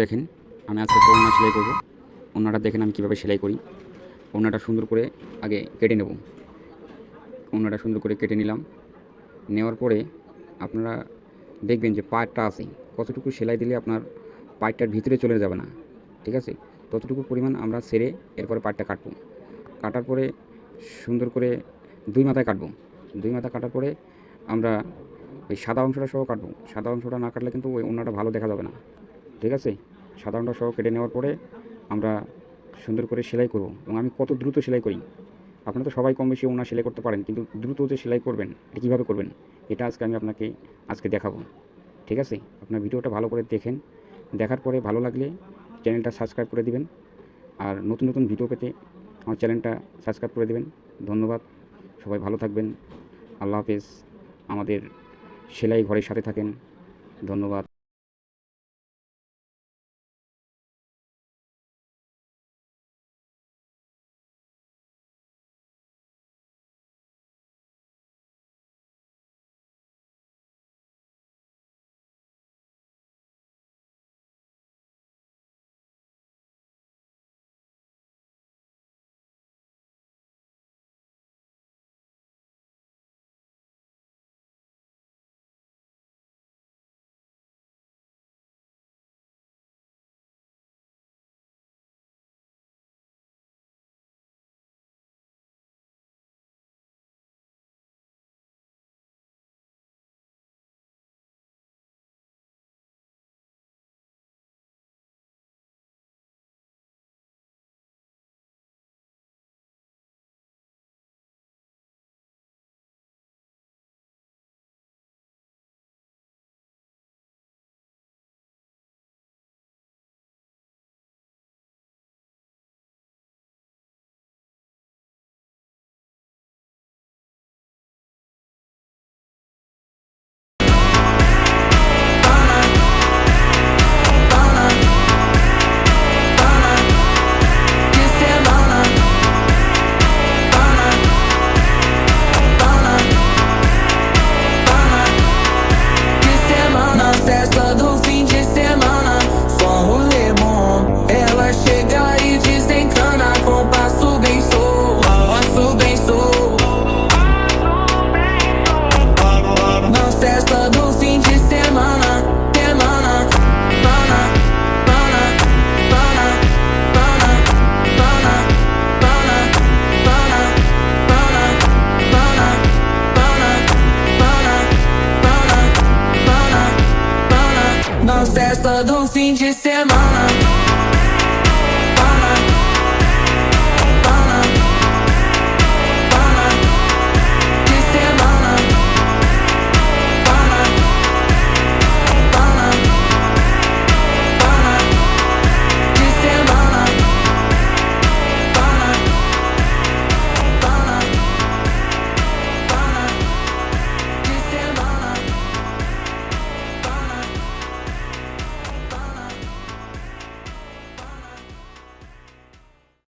দেখেন, আমি আজকে একটা সেলাই করব। ওড়নাটা দেখেন আমি কীভাবে সেলাই করি। ওড়নাটা সুন্দর করে আগে কেটে নেব। ওড়নাটা সুন্দর করে কেটে নিলাম। নেওয়ার পরে আপনারা দেখবেন যে পাটটা আছে। কতটুকু সেলাই দিলে আপনার পাটটার ভিতরে চলে যাবে না। ঠিক আছে? ততটুকু পরিমাণ আমরা সেরে এরপরে পাটটা কাটবো। কাটার পরে সুন্দর করে দুই মাথায় কাটবো। দুই মাথা কাটার পরে আমরা ওই সাদা অংশটা সহ কাটবো। সাদা অংশটা না কাটলে কিন্তু ওই ওড়নাটা ভালো দেখা যাবে না। ঠিক আছে? সাধারণটা সহ কেটে নেওয়ার পরে আমরা সুন্দর করে সেলাই করব এবং আমি কত দ্রুত সেলাই করি। আপনারা তো সবাই কম বেশি ওনা সেলাই করতে পারেন, কিন্তু দ্রুত যে সেলাই করবেন, এটা কীভাবে করবেন? এটা আজকে আমি আপনাকে আজকে দেখাবো। ঠিক আছে? আপনার ভিডিওটা ভালো করে দেখেন। দেখার পরে ভালো লাগলে চ্যানেলটা সাবস্ক্রাইব করে দিবেন। আর নতুন নতুন ভিডিও পেতে আমার চ্যানেলটা সাবস্ক্রাইব করে দিবেন। ধন্যবাদ। সবাই ভালো থাকবেন। আল্লাহ হাফেজ। আমাদের সেলাই ঘরের সাথে থাকেন। ধন্যবাদ। férias do fim de semana, semana. Mana, mana, mana, mana, mana, mana, mana, mana, mana, mana, mana, mana, mana. Não cessa do fim de semana.